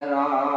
开啊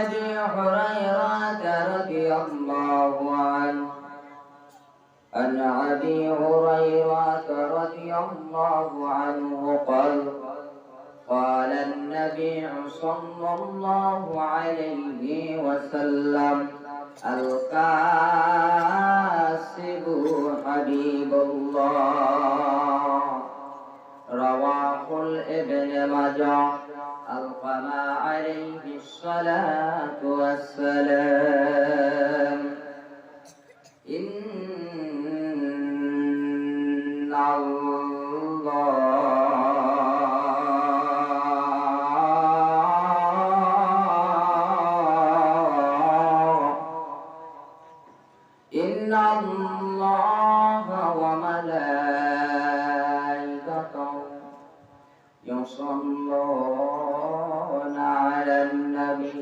أبي هريرة رضي الله عنه عن أبي هريرة رضي الله عنه قال قال النبي صلى الله عليه وسلم الكاسب عليه الصلاة والسلام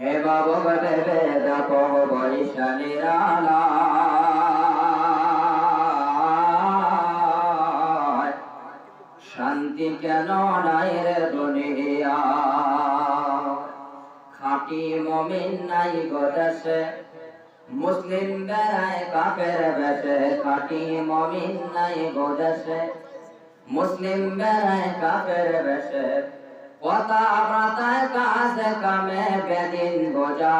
হে বাবু বরিশালের আলা শান্তি কেন নাই রে দুনিয়া? খাঁটি মমিন নাই গদেশে মুসলিম বেড়ায় কাফের বেশে। খাঁটি মমিন নাই গদেশে মুসলিম বেড়ায় কাফের বেশে। কথা কামে বেদিন বোঝা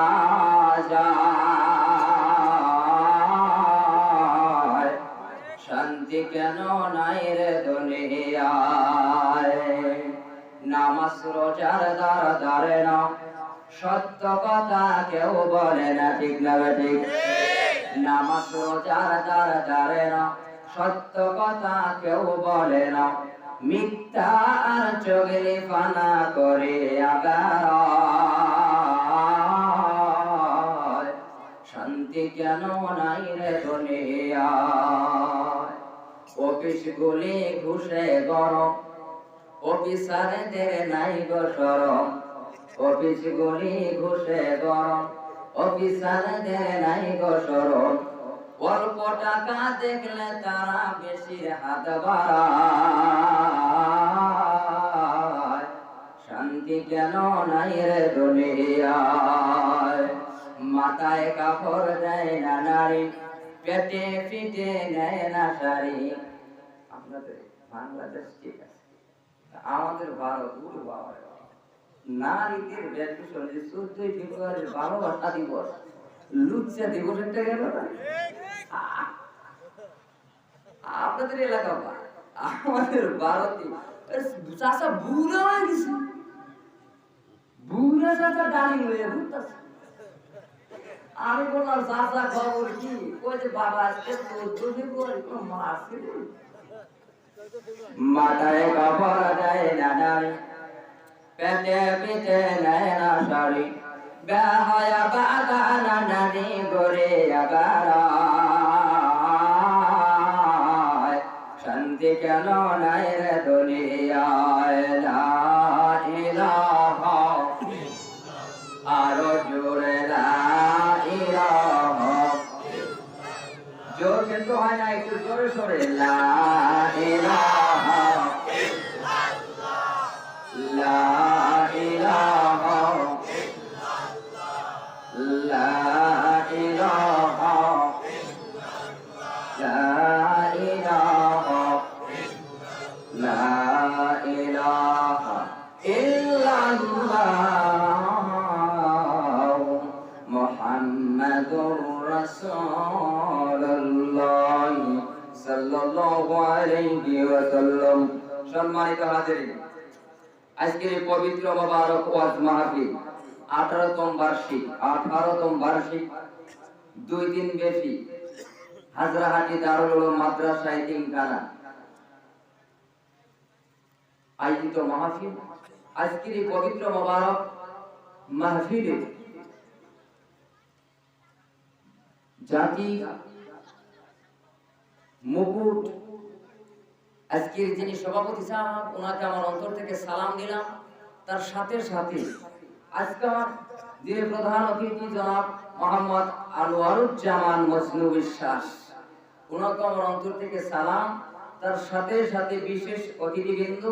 শান্তি কেন নাই রে দুনিয়ায় নামাজ রোজার দ্বার দ্বারে না সত্য কথা কেউ বলে না ঠিক না ঠিক নামাজ রোজার দ্বার দ্বারে না সত্য কথা কেউ বলে না মিথ্যা আর চোগলি পানা করে আগার শান্তি কেন নাই রে দুনিয়ায়? অফিস গুলি ঘুষে গরম অফিসারদের নাই গো সরম। অফিস গুলি ঘুষে গরম অফিসারদের নাই গো সরম। অল্প টাকা দেখলে তারা বেশি হাত বাড়ায়। শান্তি কেন নাই রে দুনিয়ায়? মাথায় কাপড় দেয় না নারী, পেটে ফিটে নেয় না শাড়ি। আপনাদের বাংলাদেশ ঠিক আছে। আমাদের ভারত উড়ে বাবা। নারীদের ব্যাপৃষণ যে চোদ্দই ফেব্রুয়ারির ভালোবাসা দিবস। লুচ্চা দিবস একটা গেল আপনাদের এলাকা আমাদের ভারতে চাষা বুড়া হয়ে গেছে। বুড়া চাষা ডালিম হয়ে ঘুরতেছে। আমি বললাম, চাষা, খবর কি? যে, বাবা, আজকে চোদ্দ ফেব্রুয়ারি, কোনো মাস মাথায় কাপড় দেয় না নারী পেটে পিঠে নেয় না শাড়ি বেহায়া বাগানা নারী গড়ে আগারায় শান্তি কেন নাই রে দুনিয়ায়? ইলাহা আরও জোরে ইলাহা জোর কিন্তু হয় না, একটু জোরে সরে। লা ইলাহা লা আলাইহি ওয়াসাল্লাম। সম্মানিত হাজিরিন, আজকের এই পবিত্র মোবারক ওয়াজ মাহফিল আঠারোতম বার্ষিক আঠারোতম বার্ষিক, দুই দিন বেশি হাজরাহাটি দারুল উলুম মাদ্রাসা এতিমখানা আয়োজিত মাহফিল, আজকের এই পবিত্র মোবারক মাহফিলে জাতি মুকুট আজকের যিনি সভাপতি সাহেব, ওনাকে আমার অন্তর থেকে সালাম দিলাম। তার সাথে সাথে আজকে আমার যে প্রধান অতিথি জনাব মোহাম্মদ আনোয়ারুজ্জামান মজনু বিশ্বাস। ওনাকে আমার অন্তর থেকে সালাম। তার সাথে সাথে বিশেষ অতিথিবৃন্দ,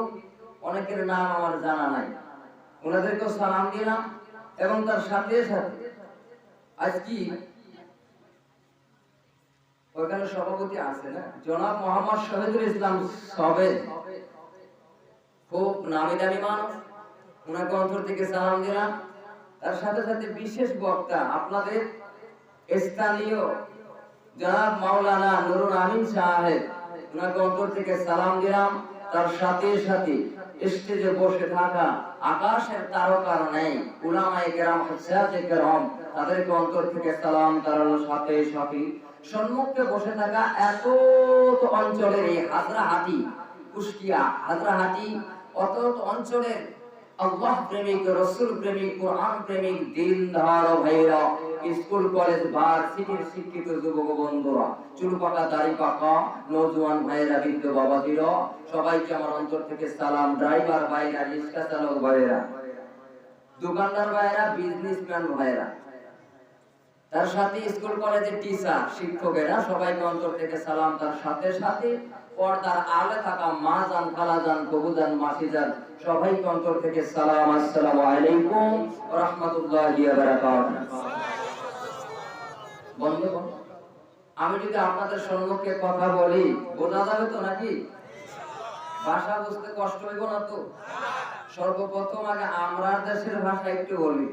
অনেকের নাম আমার জানা নাই। ওনাদেরকেও সালাম দিলাম এবং তার সাথে সাথে আজকে ওখানে সভাপতি আছে, না? জনাব মোহাম্মদ শহীদুল ইসলাম সবেদ খুব নামি দামি মানুষ। ওনাকে অন্তর থেকে সালাম দিলাম। তার সাথে সাথে বিশেষ বক্তা আপনাদের স্থানীয় জনাব মাওলানা নুরুল আমিন সাহেব। ওনাকে অন্তর থেকে সালাম দিলাম। তার সাথে সাথে স্টেজে বসে থাকা আকাশের তারকার নেই। উলামায়ে কেরাম হাসাতে কেরাম তাদেরকে অন্তর থেকে সালাম তার সাথে সাথে সম্মুখে বসে থাকা এত অঞ্চলের এই হাজরাহাটি, কুষ্টিয়া হাজরাহাটি অত অঞ্চলের আল্লাহ প্রেমিক, রসুল প্রেমিক, কোরআন প্রেমিক ভাইরা স্কুল, কলেজ শিক্ষিত যুবক বন্ধুরা চুল পাকা দাড়ি পাকা নজওয়ান ভাইরা বৃদ্ধ বাবাজিরা, সবাইকে আমার অন্তর থেকে সালাম, ড্রাইভার ভাইরা, রিক্সা চালক ভাইরা দোকানদার ভাইরা বিজনেসম্যান ভাইরা তার সাথে স্কুল কলেজের টিচার শিক্ষকেরা সবাইকে অন্তর থেকে সালাম। তার সাথে সাথে পর্দার আলে থাকা মা জান খালা জান কবু জান মাসি জান সবাইকে অন্তর থেকে সালাম, আসসালামু আলাইকুম রাহমাতুল্লাহি বন্ধুগণ, আমি যদি আপনাদের সম্মুখে কথা বলি, বোঝা যাবে তো নাকি? ভাষা বুঝতে কষ্ট হইব না তো? সর্বপ্রথম আগে আমরা দেশের ভাষা একটু বলি।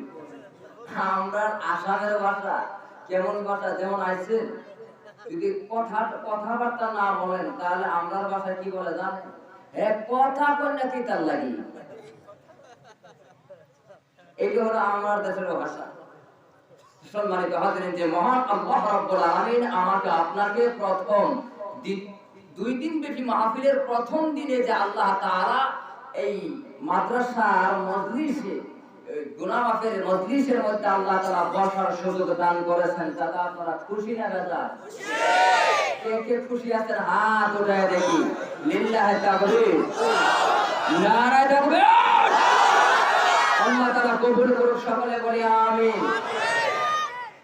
আমরা আসামের ভাষা, কেমন ভাষা, যেমন আছে যদি কথা, কথাবার্তা না বলেন, তাহলে আমরার ভাষা কি বলে জানেন? কথা কন্যা কি তার লাগি? এটি হলো আমার দেশের ভাষা। সম্মানিত যে মহান আল্লাহ আলামিন আমাকে আপনাকে প্রথম দুই দিন মাহফিলের প্রথম দিনে যে আল্লাহ তাআলা এই মাদ্রাসার মজলিসে এই গুনাহ মাফের মজলিসের মধ্যে আল্লাহ বসার সুযোগ দান করেছেন তাতে আপনারা খুশি না কে কে খুশি আছেন? হাত উঠায় দেখি। নারায়ে আল্লাহ কবুল করুক সকলে, বলি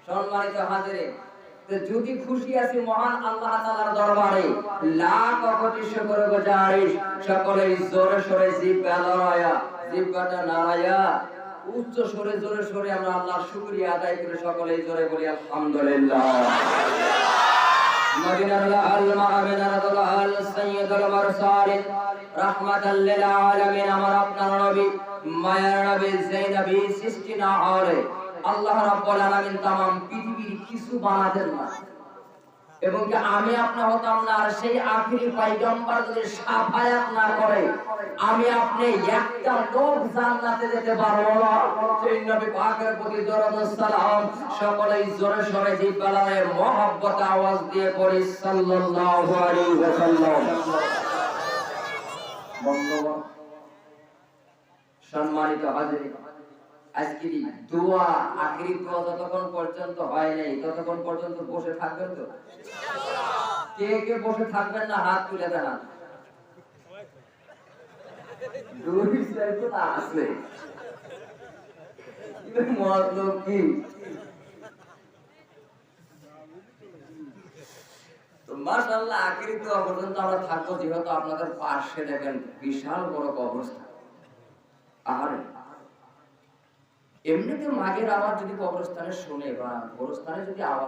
সম্মানিত হাজিরে যদি খুশি আছি মহান আল্লাহ তাআলার দরবারে, লাখ কোটি শুকর গুজারিশ সকলে জোরে সরে জিব্বা লড়ায়া জিব্বাটা নাড়ায়া উচ্চ সরে জোরে সরে আমরা আল্লাহর শুকরিয়া আদায় করে সকলে জোরে বলি আলহামদুলিল্লাহ মদিনার লাল মাহমিনার দুলাল সৈয়দুল মুরসালিন রাহমাতাল লিল আলামিন আমার আপনার নবী মায়ার নবী যেই নবী সৃষ্টি না হলে আল্লাহ রাব্বুল আলামিন तमाम পৃথিবীর কিছু বানাতেন না এবং আমি আপনি হতাম না আর সেই আখিরি পয়গম্বর যদি সাফায়াত না করে, আমি আপনি একটা লোক জান্নাতে যেতে পারব না। সেই নবী পাকের প্রতি দরুদ সালাম, সকলেই জোরে সোরে জিব্বালায় মহব্বত আওয়াজ দিয়ে পড়ি, সাল্লাল্লাহু আলাইহি ওয়াসাল্লাম। বন্ধুগণ, সম্মানিত হাজির দোয়া আখিরি দোয়া যতক্ষণ পর্যন্ত হয় নাই, ততক্ষণ পর্যন্ত বসে থাকবেন তো? কে কে বসে থাকবেন না, হাত তুলে আমরা থাকব, যেহেতু আপনাদের পাশে দেখেন বিশাল বড় কবরস্থান। আর এমনিতে মাগের আওয়াজ যদি কবরস্থানে শুনে বা গোরস্থানে যদি আওয়াজ